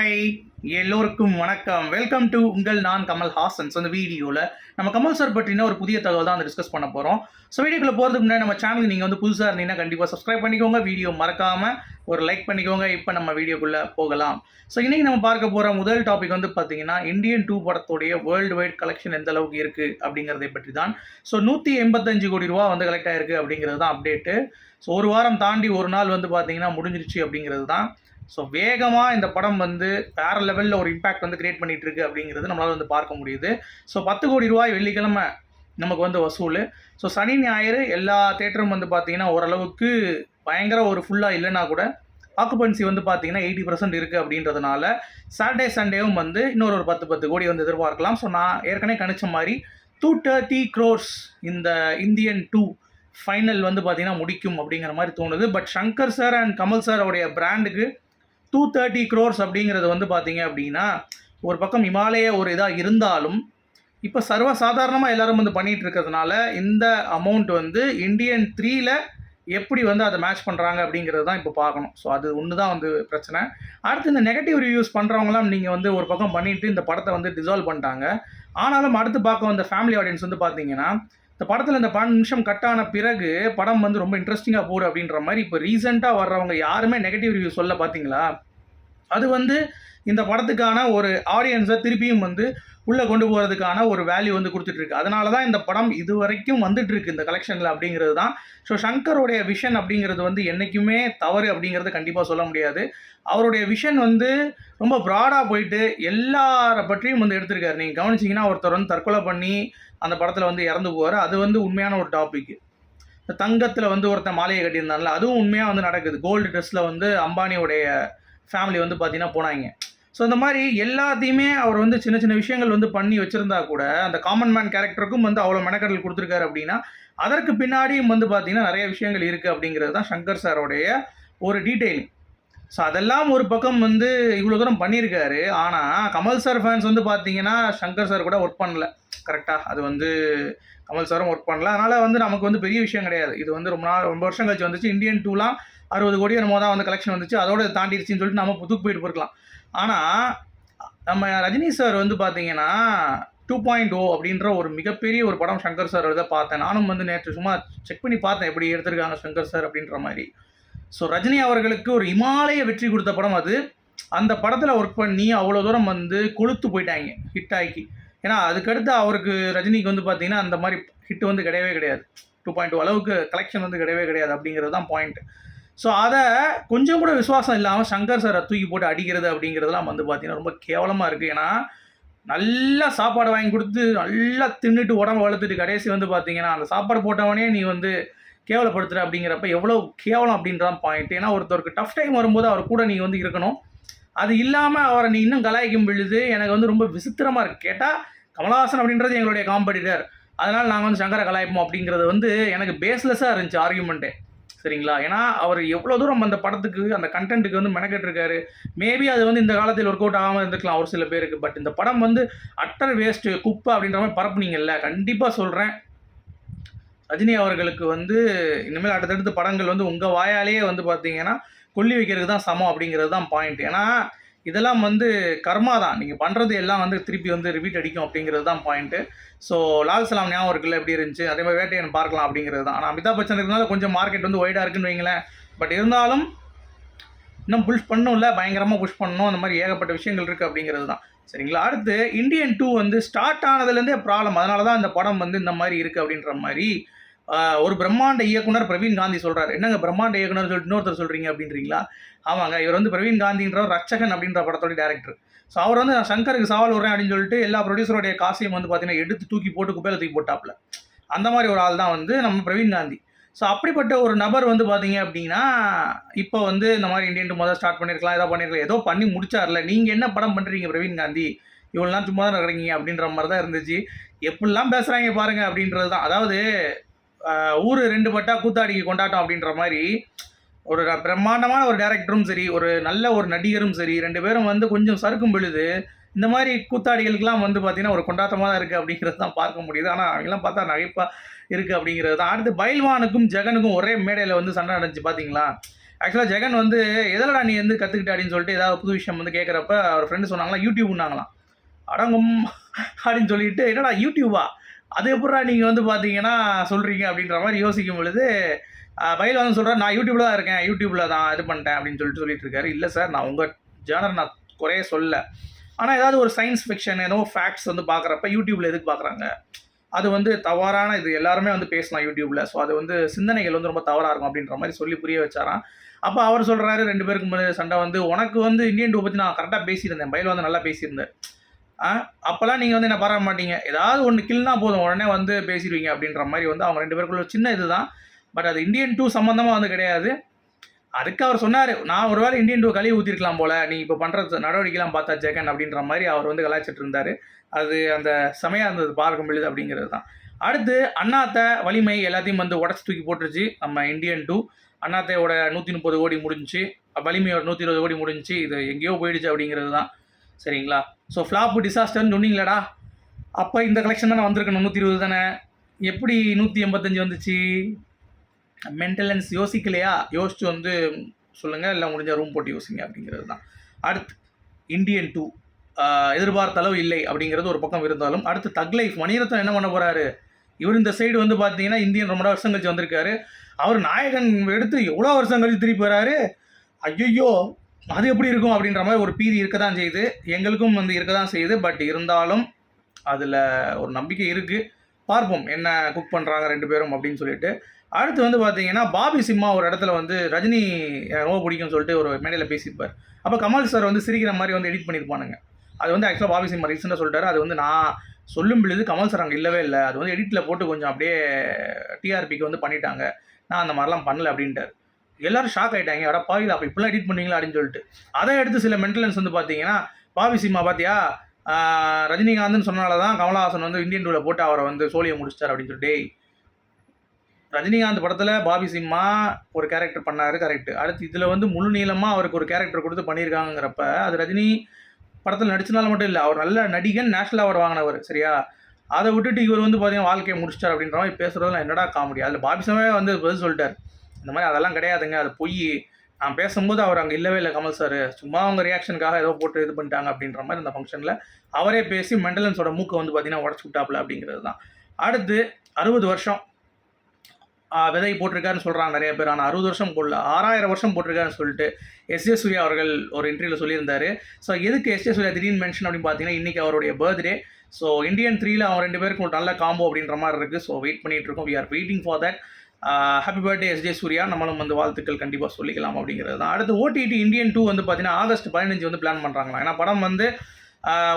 Hi. எல்லோருக்கும் வணக்கம். Welcome to உங்கள் நான் கமல் ஹாசன்ஸ் அந்த வீடியோவில் நம்ம கமல் சார் பற்றின ஒரு புதிய தகவல் தான் டிஸ்கஸ் பண்ண போகிறோம் ஸோ வீடியோக்குள்ள போகிறதுக்கு முன்னாடி நம்ம சேனலுக்கு நீங்கள் வந்து புதுசாக இருந்தீங்கன்னா கண்டிப்பாக சப்ஸ்கிரைப் பண்ணிக்கோங்க. வீடியோ மறக்காமல் ஒரு லைக் பண்ணிக்கோங்க. இப்போ நம்ம வீடியோக்குள்ளே போகலாம். ஸோ இன்றைக்கி நம்ம பார்க்க போகிற முதல் டாபிக் வந்து பார்த்தீங்கன்னா இந்தியன் டூ படத்துடைய வேர்ல்டு வைட் கலெக்ஷன் எந்த அளவுக்கு இருக்குது அப்படிங்கிறதை பற்றி தான் ஸோ நூற்றி எண்பத்தஞ்சு கோடி ரூபா வந்து கலெக்ட் ஆயிருக்கு அப்படிங்கிறது தான் அப்டேட்டு ஸோ ஒரு வாரம் தாண்டி ஒரு நாள் வந்து பார்த்தீங்கன்னா முடிஞ்சிருச்சு அப்படிங்கிறது தான். ஸோ வேகமாக இந்த படம் வந்து வேற லெவலில் ஒரு இம்பாக்ட் வந்து கிரியேட் பண்ணிட்டு இருக்கு அப்படிங்கிறது நம்மளால் வந்து பார்க்க முடியுது. ஸோ பத்து கோடி ரூபாய் வெள்ளிக்கிழமை நமக்கு வந்து வசூல். ஸோ சனி ஞாயிறு எல்லா தேட்டரும் வந்து பார்த்தீங்கன்னா ஓரளவுக்கு பயங்கர ஒரு ஃபுல்லாக இல்லைன்னா கூட ஆக்குபன்சி வந்து பார்த்தீங்கன்னா எயிட்டி பர்சன்ட் இருக்குது அப்படின்றதுனால சாட்டர்டே சண்டேவும் வந்து இன்னொரு ஒரு பத்து பத்து கோடி வந்து எதிர்பார்க்கலாம். ஸோ நான் ஏற்கனவே கணிச்ச மாதிரி டூ தேர்ட்டி க்ரோர்ஸ் இந்த இந்தியன் டூ ஃபைனல் வந்து பார்த்தீங்கன்னா முடிக்கும் அப்படிங்கிற மாதிரி தோணுது. But Shankar sir and Kamal sir உடைய பிராண்டுக்கு டூ தேர்ட்டி க்ரோர்ஸ் அப்படிங்கிறது வந்து பார்த்தீங்க அப்படின்னா ஒரு பக்கம் இமாலய ஒரு இதாக இருந்தாலும் இப்போ சர்வசாதாரணமாக எல்லோரும் வந்து பண்ணிகிட்டு இருக்கிறதுனால இந்த அமௌண்ட் வந்து இந்தியன் த்ரீயில் எப்படி வந்து அதை மேட்ச் பண்ணுறாங்க அப்படிங்கிறது தான் இப்போ பார்க்கணும். ஸோ அது ஒன்று தான் வந்து பிரச்சனை. அடுத்து இந்த நெகட்டிவ் ரிவ்யூஸ் பண்ணுறவங்களாம் நீங்கள் வந்து ஒரு பக்கம் பண்ணிட்டு இந்த படத்தை வந்து டிசால்வ் பண்ணிட்டாங்க. ஆனாலும் அடுத்து பார்க்க வந்த ஃபேமிலி ஆடியன்ஸ் வந்து பார்த்தீங்கன்னா இந்த படத்தில் இந்த பன்னெண்டு நிமிஷம் கட் ஆன பிறகு படம் வந்து ரொம்ப இன்ட்ரெஸ்டிங்காக போகுது அப்படின்ற மாதிரி இப்போ ரீசெண்டாக வர்றவங்க யாருமே நெகட்டிவ் ரிவ்யூ சொல்ல பார்த்தீங்களா அது வந்து இந்த படத்துக்கான ஒரு ஆடியன்ஸை திருப்பியும் வந்து உள்ளே கொண்டு போகிறதுக்கான ஒரு வேல்யூ வந்து கொடுத்துட்ருக்கு. அதனால தான் இந்த படம் இது வரைக்கும் வந்துட்டுருக்கு இந்த கலெக்ஷனில் அப்படிங்கிறது தான் ஸோ சங்கருடைய விஷன் அப்படிங்கிறது வந்து என்றைக்குமே தவறு அப்படிங்கிறத கண்டிப்பாக சொல்ல முடியாது. அவருடைய விஷன் வந்து ரொம்ப ப்ராடாக போயிட்டு எல்லாரை பற்றியும் வந்து எடுத்திருக்காரு. நீங்கள் கவனிச்சிங்கன்னா ஒருத்தர் வந்து தற்கொலை பண்ணி அந்த படத்தில் வந்து இறந்து போவார். அது வந்து உண்மையான ஒரு டாபிக் இந்த தங்கத்தில் வந்து ஒருத்தன் மாலையை கட்டியிருந்தான்ல அதுவும் உண்மையாக வந்து நடக்குது. கோல்டு ட்ரெஸ்ஸில் வந்து அம்பானியோடைய ஃபேமிலி வந்து பார்த்தீங்கன்னா போனாங்க. ஸோ இந்த மாதிரி எல்லாத்தையுமே அவர் வந்து சின்ன சின்ன விஷயங்கள் வந்து பண்ணி வச்சுருந்தா கூட அந்த காமன் மேன் கேரக்டருக்கும் வந்து அவ்வளோ மெனக்கடல் கொடுத்துருக்காரு அப்படின்னா அதற்கு பின்னாடியும் வந்து பார்த்தீங்கன்னா நிறைய விஷயங்கள் இருக்குது அப்படிங்கிறது தான் சங்கர் சாரோடைய ஒரு டீட்டெயில் ஸோ அதெல்லாம் ஒரு பக்கம் வந்து இவ்வளோ தூரம் பண்ணியிருக்காரு. ஆனால் கமல் சார் ஃபேன்ஸ் வந்து பார்த்தீங்கன்னா சங்கர் சார் கூட ஒர்க் பண்ணல. கரெக்டாக அது வந்து கமல் சாரும் ஒர்க் பண்ணல. அதனால் வந்து நமக்கு வந்து பெரிய விஷயம் கிடையாது. இது வந்து ரொம்ப நாள் ரொம்ப வருஷம் கழிச்சு வந்துச்சு. இந்தியன் டூலாம் அறுபது கோடி என்னமோ தான் வந்து கலெக்ஷன் வந்துச்சு. அதோட தாண்டிடுச்சின்னு சொல்லிட்டு நம்ம புதுக்கு போயிட்டு போயிருக்கலாம். ஆனால் நம்ம ரஜினி சார் வந்து பார்த்தீங்கன்னா டூ பாயிண்ட் ஓ oh அப்படின்ற ஒரு மிகப்பெரிய ஒரு படம் சங்கர் சார் இதை பார்த்தேன். நானும் வந்து நேற்று சும்மா செக் பண்ணி பார்த்தேன் எப்படி எடுத்திருக்காங்க சங்கர் சார் அப்படின்ற மாதிரி. ஸோ ரஜினி அவர்களுக்கு ஒரு இமாலய வெற்றி கொடுத்த படம் அது. அந்த படத்தில் ஒர்க் பண்ணி அவ்வளோ தூரம் வந்து கொளுத்து போயிட்டாங்க ஹிட் ஆகி ஏன்னா அதுக்கடுத்து அவருக்கு ரஜினிக்கு வந்து பார்த்தீங்கன்னா அந்த மாதிரி ஹிட் வந்து கிடையவே கிடையாது. டூ பாயிண்ட் டூ அளவுக்கு கலெக்ஷன் வந்து கிடையவே கிடையாது அப்படிங்கிறது தான் பாயிண்ட் ஸோ அதை கொஞ்சம் கூட விசுவாசம் இல்லாமல் சங்கர் சாரை தூக்கி போட்டு அடிக்கிறது அப்படிங்கிறதுலாம் வந்து பார்த்தீங்கன்னா ரொம்ப கேவலமாக இருக்குது ஏன்னா நல்லா சாப்பாடு வாங்கி கொடுத்து நல்லா தின்னுட்டு உடம்பு வளர்த்துட்டு கடைசி வந்து பார்த்தீங்கன்னா அந்த சாப்பாடு போட்டவனே நீ வந்து கேவலப்படுத்துகிற அப்படிங்கிறப்ப எவ்வளோ கேவலம் அப்படின்றதான் பாயிண்ட் ஏன்னா ஒருத்தருக்கு டஃப் டைம் வரும்போது அவர் கூட நீ வந்து இருக்கணும். அது இல்லாமல் அவரை நீ இன்னும் கலாய்க்கும் பொழுது எனக்கு வந்து ரொம்ப விசித்திரமாக இருக்குது கேட்டால் கமலஹாசன் அப்படின்றது எங்களுடைய காம்படிட்டர் அதனால் நாங்கள் வந்து சங்கரை கலாய்ப்போம் அப்படிங்கிறது வந்து எனக்கு பேஸ்லெஸ்ஸாக இருந்துச்சு ஆர்குமெண்ட்டே சரிங்களா? ஏன்னா அவர் எவ்வளோ தூரம் அந்த படத்துக்கு அந்த கண்டென்ட்டுக்கு வந்து மெனக்கெட்டிருக்காரு. மேபி அது வந்து இந்த காலத்தில் ஒர்க் அவுட் ஆகாமல் இருந்திருக்கலாம் ஒரு சில பேருக்கு. பட் இந்த படம் வந்து அட்டர் வேஸ்ட்டு குப்பை அப்படின்ற மாதிரி பரப்புனீங்கல்ல? கண்டிப்பாக சொல்கிறேன் ரஜினி அவர்களுக்கு வந்து இனிமேல் அடுத்தடுத்த படங்கள் வந்து உங்கள் வாயாலேயே வந்து பார்த்தீங்கன்னா கொல்லி வைக்கிறதுக்கு தான் சமம் அப்படிங்கிறது தான் பாயிண்ட் ஏன்னா இதெல்லாம் வந்து கர்மா தான். நீங்கள் பண்ணுறது எல்லாம் வந்து திருப்பி வந்து ரிப்பீட் அடிக்கும் அப்படிங்கிறது தான் பாயிண்ட்டு ஸோ லால் சலாம் ஞாபகம் இருக்குல்ல எப்படி இருந்துச்சு? அதே மாதிரி வேட்டையன் பார்க்கலாம் அப்படிங்கிறது தான். ஆனால் அமிதாப் பச்சன் இருக்கனால கொஞ்சம் மார்க்கெட் வந்து ஒய்டாக இருக்குன்னு வைங்களேன். பட் இருந்தாலும் இன்னும் புஷ் பண்ணும்ல பயங்கரமாக புஷ் பண்ணணும். அந்த மாதிரி ஏகப்பட்ட விஷயங்கள் இருக்குது அப்படிங்கிறது தான். சரிங்களா? அடுத்து இந்தியன் டூ வந்து ஸ்டார்ட் ஆனதுலேருந்தே ப்ராப்ளம் அதனால தான் இந்த படம் வந்து இந்த மாதிரி இருக்குது அப்படின்ற மாதிரி ஒரு பிரம்மாண்ட இயக்குனர் பிரவீன் காந்தி சொல்கிறார் என்னங்க பிரம்மாண்ட இயக்குனர் சொல்லிட்டு இன்னொருத்தர் சொல்கிறீங்க அப்படின்றீங்களா? ஆமாங்க இவர் வந்து பிரவீன் காந்தின்றவர் ரட்சகன் அப்படின்ற படத்தோட டேரக்டர் ஸோ அவர் வந்து நான் சங்கருக்கு சவால் வரேன் அப்படின்னு சொல்லிட்டு எல்லா ப்ரொடியூசருடைய காசையும் வந்து பார்த்தீங்கன்னா எடுத்து தூக்கி போட்டு குப்பையில் தூக்கி போட்டாப்ல அந்த மாதிரி ஒரு ஆள் தான் வந்து நம்ம பிரவீன் காந்தி. ஸோ அப்படிப்பட்ட ஒரு நபர் வந்து பார்த்தீங்க அப்படின்னா இப்போ வந்து இந்த மாதிரி இந்தியன் முதல் ஸ்டார்ட் பண்ணியிருக்கலாம் ஏதோ பண்ணியிருக்கலாம் ஏதோ பண்ணி முடிச்சார்ல. நீங்கள் என்ன படம் பண்ணுறீங்க பிரவீன் காந்தி? இவ்வளோ நாள் சும்மா தான் நடக்கிறீங்க அப்படின்ற மாதிரி தான் இருந்துச்சு. எப்படிலாம் பேசுகிறாங்க பாருங்கள் அப்படின்றது தான் அதாவது ஊர் ரெண்டு பட்டா கூத்தாடிக்கு கொண்டாட்டம் அப்படின்ற மாதிரி ஒரு பிரம்மாண்டமான ஒரு டேரக்டரும் சரி ஒரு நல்ல ஒரு நடிகரும் சரி ரெண்டு பேரும் வந்து கொஞ்சம் சறுக்கும் பொழுது இந்த மாதிரி கூத்தாடிகளுக்கெல்லாம் வந்து பார்த்தீங்கன்னா ஒரு கொண்டாட்டமாக தான் இருக்குது அப்படிங்கிறது தான் பார்க்க முடியுது. ஆனால் அவங்கெல்லாம் பார்த்தா நகைப்பாக இருக்குது அப்படிங்கிறது தான். அடுத்து பைல்வானுக்கும் ஜெகனுக்கும் ஒரே மேடையில் வந்து சண்டை நடந்துச்சு பார்த்தீங்களா ஆக்சுவலாக ஜெகன் வந்து எதிலடா நீ வந்து கற்றுக்கிட்ட அப்படின்னு சொல்லிட்டு ஏதாவது புது விஷயம் வந்து கேட்குறப்ப அவர் ஃப்ரெண்டு சொன்னாங்களா யூடியூப்னாங்களாம் அடங்கும் அப்படின்னு சொல்லிட்டு என்னடா யூடியூபா அது எப்படா நீங்கள் வந்து பார்த்தீங்கன்னா சொல்கிறீங்க அப்படின்ற மாதிரி யோசிக்கும் பொழுது பயில் வந்து சொல்கிறேன் நான் யூடியூப்பில் தான் இருக்கேன் யூடியூப்பில் தான் இது பண்ணிட்டேன் அப்படின்னு சொல்லிட்டு சொல்லிட்டு இருக்காரு. இல்லை சார் நான் உங்கள் ஜேனர் நான் குறைய சொல்ல. ஆனால் ஏதாவது ஒரு சயின்ஸ் ஃபிக்ஷன் ஏதோ ஃபேக்ட்ஸ் வந்து பார்க்குறப்ப யூடியூப்பில் எதுக்கு பார்க்குறாங்க அது வந்து தவறான இது எல்லாருமே வந்து பேசலாம் யூடியூப்பில் ஸோ அது வந்து சிந்தனைகள் வந்து ரொம்ப தவறாக இருக்கும் அப்படின்ற மாதிரி சொல்லி புரிய வச்சாராம். அப்போ அவர் சொல்கிறாரு ரெண்டு பேருக்கு சண்டை வந்து உனக்கு வந்து இந்தியன் டூ பற்றி நான் கரெக்டாக பேசியிருந்தேன் பயில் வந்து நல்லா பேசியிருந்தேன் அப்போல்லாம் நீங்கள் வந்து என்ன பாராட்ட மாட்டீங்க. ஏதாவது ஒன்று கில்னா போதும். உடனே வந்து பேசிடுவீங்க அப்படின்ற மாதிரி வந்து அவங்க ரெண்டு பேருக்குள்ள சின்ன சின்ன இதுதான். பட் அது இந்தியன் டூ சம்மந்தமாக வந்து கிடையாது. அதுக்கு அவர் சொன்னார் நான் ஒரு வேலை இந்தியன் டூ கழுவி ஊற்றிருக்கலாம் போல. நீ இப்போ பண்ணுற நடவடிக்கைலாம் பார்த்தா ஜெகன் அப்படின்ற மாதிரி அவர் வந்து கலாய்ச்சிட்டு இருந்தார். அது அந்த செமையாக இருந்தது. பார்க்க முடியுது அப்படிங்கிறது தான். அடுத்து அண்ணாத்த வலிமை எல்லாத்தையும் வந்து உடச்சி தூக்கி போட்டுருச்சு. நம்ம இந்தியன் டூ அண்ணாத்தையோட நூற்றி முப்பது கோடி முடிஞ்சுச்சு. வலிமையோட நூற்றி இருபது கோடி முடிஞ்சு இது எங்கேயோ போயிடுச்சு அப்படிங்கிறது தான். சரிங்களா? ஸோ ஃப்ளாப்பு டிசாஸ்டர்னு சொன்னீங்களேடா. அப்போ இந்த கலெக்ஷன் தானே வந்திருக்கணும் நூற்றி இருபது தானே? எப்படி நூற்றி எண்பத்தஞ்சு வந்துச்சு? மென்டலன்ஸ் யோசிக்கலையா? யோசிச்சு வந்து சொல்லுங்கள் இல்லை முடிஞ்சால் ரூம் போட்டு யோசிங்க அப்படிங்கிறது தான். அடுத்து இந்தியன் டூ எதிர்பார்த்த அளவு இல்லை அப்படிங்கிறது ஒரு பக்கம் இருந்தாலும் அடுத்து தக் லைஃப் மணிரத்னம் என்ன பண்ண போகிறாரு இவர் இந்த சைடு வந்து பார்த்தீங்கன்னா இந்தியன் ரொம்ப வருஷம் கழிச்சு வந்திருக்காரு. அவர் நாயகன் எடுத்து எவ்வளோ வருஷம் கழிச்சு திருப்பி வராரு ஐயோ அது எப்படி இருக்கும் அப்படின்ற மாதிரி ஒரு பீதி இருக்க தான் செய்யுது. எங்களுக்கும் வந்து இருக்க தான் செய்யுது. பட் இருந்தாலும் அதில் ஒரு நம்பிக்கை இருக்குது பார்ப்போம் என்ன குக் பண்ணுறாங்க ரெண்டு பேரும் அப்படின்னு சொல்லிட்டு. அடுத்து வந்து பார்த்தீங்கன்னா பாபி சிம்மா ஒரு இடத்துல வந்து ரஜினி ரொம்ப பிடிக்கும்னு சொல்லிட்டு ஒரு மேடையில் பேசியிருப்பார். அப்போ கமல் சார் வந்து சிரிக்கிற மாதிரி வந்து எடிட் பண்ணியிருப்பானுங்க. அது வந்து ஆக்சுவலாக பாபி சிம்மா ரீசெண்டாக சொல்லிட்டாரு. அது வந்து நான் சொல்லும் பொழுது கமல் சார் அங்கே இல்லவே இல்லை. அது வந்து எடிட்டில் போட்டு கொஞ்சம் அப்படியே டிஆர்பிக்கு வந்து பண்ணிட்டாங்க. நான் அந்த மாதிரிலாம் பண்ணல அப்படின்ட்டார். எல்லாரும் ஷாக் ஆகிட்டாங்க அட பாவி அப்போ இப்படிலாம் எடிட் பண்ணீங்களா? அப்படின்னு சொல்லிட்டு. அதை எடுத்து சில மென்டலன்ஸ் வந்து பார்த்தீங்கன்னா பாபி சிம்மா பார்த்தியா ரஜினிகாந்த்னு சொன்னால தான் கமலஹாசன் வந்து இந்தியன் டூவில் போட்டு அவரை வந்து சோழியை முடிச்சிட்டார் அப்படின்னு சொல்லிட்டு. டேய் ரஜினிகாந்த் படத்தில் பாபி சிம்மா ஒரு கேரக்டர் பண்ணார் கரெக்ட் அடுத்து இதில் வந்து முழு நீளமாக அவருக்கு ஒரு கேரக்டர் கொடுத்து பண்ணியிருக்காங்கிறப்ப அது ரஜினி படத்தில் நடிச்சனால மட்டும் இல்லை அவர் நல்ல நடிகன் நேஷனல் அவார்டு வாங்கினவர் சரியா? அதை விட்டுட்டு இவர் வந்து பார்த்தீங்கன்னா வாழ்க்கையை முடிச்சிட்டார் அப்படின்ற மாதிரி பேசுகிறதுலாம் என்னடா காமெடி அதில் பாபி சிம்மாவே வந்து பதில் சொல்லிட்டார். இந்த மாதிரி அதெல்லாம் கிடையாதுங்க. அது பொய். நான் பேசும்போது அவர் அங்கே இல்லவே இல்லை கமல் சார். சும்மா அவங்க ரியாக்ஷனுக்காக ஏதோ போட்டு இது பண்ணிட்டாங்க அப்படின்ற மாதிரி இந்த ஃபங்க்ஷனில் அவரே பேசி மெண்டலன்ஸோட மூக்கை வந்து பார்த்தீங்கன்னா உடச்சு விட்டாப்புல அப்படிங்கிறது தான். அடுத்து அறுபது வருஷம். விதை போட்டிருக்காருன்னு சொல்கிறாங்க நிறைய பேர். ஆனால் அறுபது வருஷம் போடல. ஆறாயிரம் வருஷம் போட்டிருக்காருன்னு சொல்லிட்டு எஸ் ஜே சூர்யா அவர்கள் ஒரு இன்டர்வியூவில் சொல்லியிருந்தார். ஸோ எதுக்கு எஸ் ஜே சூர்யா திடீர்னு மென்ஷன் அப்படின்னு பார்த்தீங்கன்னா இன்றைக்கி அவருடைய பர்த்டே ஸோ இந்தியன் த்ரீல அவங்க ரெண்டு பேருக்கும் ஒரு நல்ல காம்போ அப்படின்ற மாதிரி இருக்குது ஸோ வெயிட் பண்ணிகிட்ருக்கோம் இருக்கோம். We are waiting for that happy birthday S J Surya நம்மளும் வந்து வாழ்த்துக்கள் கண்டிப்பாக சொல்லிக்கலாம் அப்படிங்கிறது தான் அடுத்து ஓடிடி இந்தியன் டூ வந்து பார்த்தீங்கன்னா ஆகஸ்ட் பதினஞ்சு வந்து பிளான் பண்ணுறாங்களா ஏன்னா படம் வந்து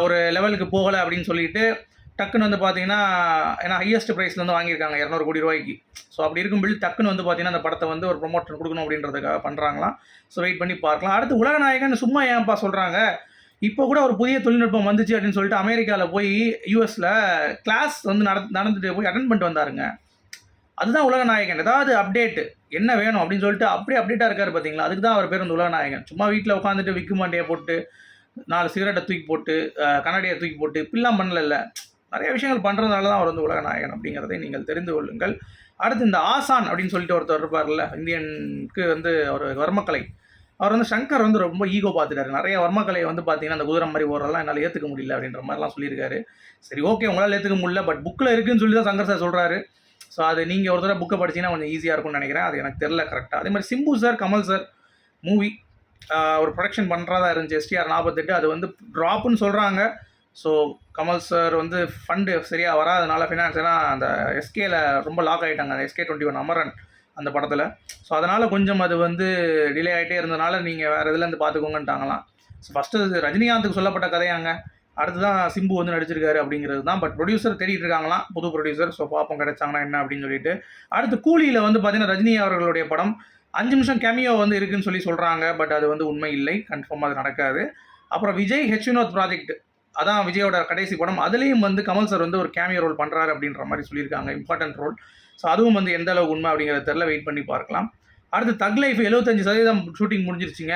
ஒரு லெவலுக்கு போகலை அப்படின்னு சொல்லிட்டு டக்குன்னு வந்து பார்த்தீங்கன்னா ஏன்னா ஹையஸ்ட் ப்ரைஸில் வந்து வாங்கியிருக்காங்க இரநூறு கோடி ரூபாய்க்கு. ஸோ அப்படி இருக்கும்போது டக்குன்னு வந்து பார்த்தீங்கன்னா அந்த படத்தை வந்து ஒரு ப்ரொமோஷன் கொடுக்கணும் அப்படின்றதுக்காக பண்ணுறாங்களாம் ஸோ வெயிட் பண்ணி பார்க்கலாம். அடுத்து உலகநாயகன் சும்மா ஏன்ப்பா சொல்கிறாங்க இப்போ கூட ஒரு புதிய தொழில்நுட்பம் வந்துச்சு அப்படின்னு சொல்லிட்டு அமெரிக்காவில் போய் யூஎஸில் கிளாஸ் வந்து நட நடந்துட்டு போய் அட்டன் பண்ணிட்டு வந்தாருங்க. அதுதான் உலகநாயகன் ஏதாவது அப்டேட் என்ன வேணும் அப்படின்னு சொல்லிட்டு அப்படியே அப்டேட்டாக இருக்காரு பார்த்தீங்களா அதுக்கு தான் அவர் பேர் வந்து உலகநாயகன் சும்மா வீட்டில் உட்காந்துட்டு விக்கு மாண்டையை போட்டு நாலு சிகரெட்டை தூக்கி போட்டு கண்ணாடியை தூக்கி போட்டு இப்படிலாம் பண்ணல நிறைய விஷயங்கள் பண்ணுறதுனால தான் அவர் வந்து உலகநாயகன் அப்படிங்கிறதை நீங்கள் தெரிந்து கொள்ளுங்கள். அடுத்து இந்த ஆசான் அப்படின்னு சொல்லிட்டு ஒருத்தர் இருப்பார்ல இந்தியனுக்கு வந்து ஒரு வர்மக்கலை. அவர் வந்து சங்கர் வந்து ரொம்ப ஈகோ பார்த்துட்டாரு நிறைய வர்மக்கலையை வந்து பார்த்தீங்கன்னா அந்த குதிரை மாதிரி ஓடுறதெல்லாம் என்னால் ஏற்றுக்க முடியல அப்படின்ற மாதிரிலாம் சொல்லியிருக்காரு. சரி ஓகே உங்களால் ஏற்றுக்க முடியல பட் புக்கில் இருக்குன்னு சொல்லி தான் சங்கர் சார் சொல்கிறாரு ஸோ அது நீங்கள் ஒரு தடவை புக்கை படிச்சீங்கன்னா கொஞ்சம் ஈஸியாக இருக்கும்னு நினைக்கிறேன். அது எனக்கு தெரில கரெக்டாக அதே மாதிரி Simbu sir Kamal sir movie ஒரு ப்ரொடக்ஷன் பண்ணுறதா இருந்துச்சு. எஸ்டிஆர் நாற்பத்தெட்டு அது வந்து ட்ராப்புன்னு சொல்கிறாங்க ஸோ கமல் சார் வந்து ஃபண்டு சரியாக வராதனால ஃபினான்ஸ் அந்த எஸ்கேல ரொம்ப லாக் ஆகிட்டாங்க அந்த எஸ்கே டுவெண்ட்டி ஒன் அமரன் அந்த படத்தில். ஸோ அதனால் கொஞ்சம் அது வந்து டிலே ஆகிட்டே இருந்தனால நீங்கள் வேறு இதுலேருந்து பார்த்துக்கோங்கன்ட்டாங்களாம் ஸோ ஃபஸ்ட்டு ரஜினிகாந்துக்கு சொல்லப்பட்ட கதையாங்க. அடுத்து தான் சிம்பு வந்து நடிச்சிருக்காரு அப்படிங்கிறது தான். பட் ப்ரொடியூசர் தேடிட்டு இருக்காங்களாம். புது ப்ரொடியூசர் ஸோ பார்ப்போம் கிடைச்சாங்கன்னா என்ன அப்படின்னு சொல்லிட்டு. அடுத்து கூலியில் வந்து பார்த்தீங்கன்னா ரஜினி அவர்களுடைய படம். அஞ்சு நிமிஷம் கேமியோ வந்து இருக்குன்னு சொல்லி சொல்கிறாங்க பட் அது வந்து உண்மை இல்லை. கன்ஃபார்மாக அது நடக்காது. அப்புறம் விஜய் ஹெச் வினோத் ப்ராஜெக்ட் அதான் விஜயோட கடைசி படம். அதுலேயும் வந்து கமல் சார் வந்து ஒரு கேமியோ ரோல் பண்ணுறாரு அப்படின்ற மாதிரி சொல்லியிருக்காங்க. இம்பார்ட்டன்ட் ரோல் ஸோ அதுவும் வந்து எந்த அளவுக்கு உண்மை அப்படிங்கிறத தெரில வெயிட் பண்ணி பார்க்கலாம். அடுத்து தக் லைஃப் எழுபத்தஞ்சு சதவீதம் ஷூட்டிங் முடிஞ்சிருச்சுங்க.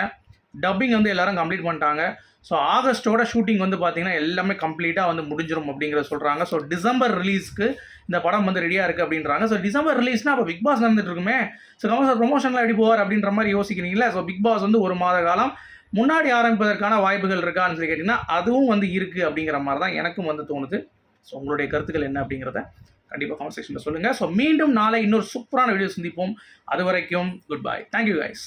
டப்பிங் வந்து எல்லாரும் கம்ப்ளீட் பண்ணிட்டாங்க. ஸோ ஆகஸ்ட்டோட ஷூட்டிங் வந்து பார்த்தீங்கன்னா எல்லாமே கம்ப்ளீட்டாக வந்து முடிஞ்சிடும் அப்படிங்கிறத சொல்கிறாங்க ஸோ டிசம்பர் ரிலீஸ்க்கு இந்த படம் வந்து ரெடியாக இருக்குது அப்படின்றாங்க. ஸோ டிசம்பர் ரிலீஸ்னால் அப்போ பிக் பாஸ் நடந்துட்டு இருக்குமே. ஸோ கமல் சார் ப்ரொமோஷனில் எப்படி போவார் அப்படின்ற மாதிரி யோசிக்கிறீங்களா? ஸோ பிக் பாஸ் வந்து ஒரு மாத காலம் முன்னாடி ஆரம்பிப்பதற்கான வாய்ப்புகள் இருக்கான்னு சொல்லி கேட்டிங்கன்னா அதுவும் வந்து இருக்குது அப்படிங்கிற மாதிரி தான் எனக்கும் வந்து தோணுது. ஸோ உங்களுடைய கருத்துக்கள் என்ன அப்படிங்கிறத கண்டிப்பாக கான்வர்சேஷனில் செக்ஷனில் சொல்லுங்கள் ஸோ மீண்டும் நாளை இன்னொரு சூப்பரான வீடியோ சந்திப்போம். அது வரைக்கும் குட் பை தேங்க்யூ கைஸ்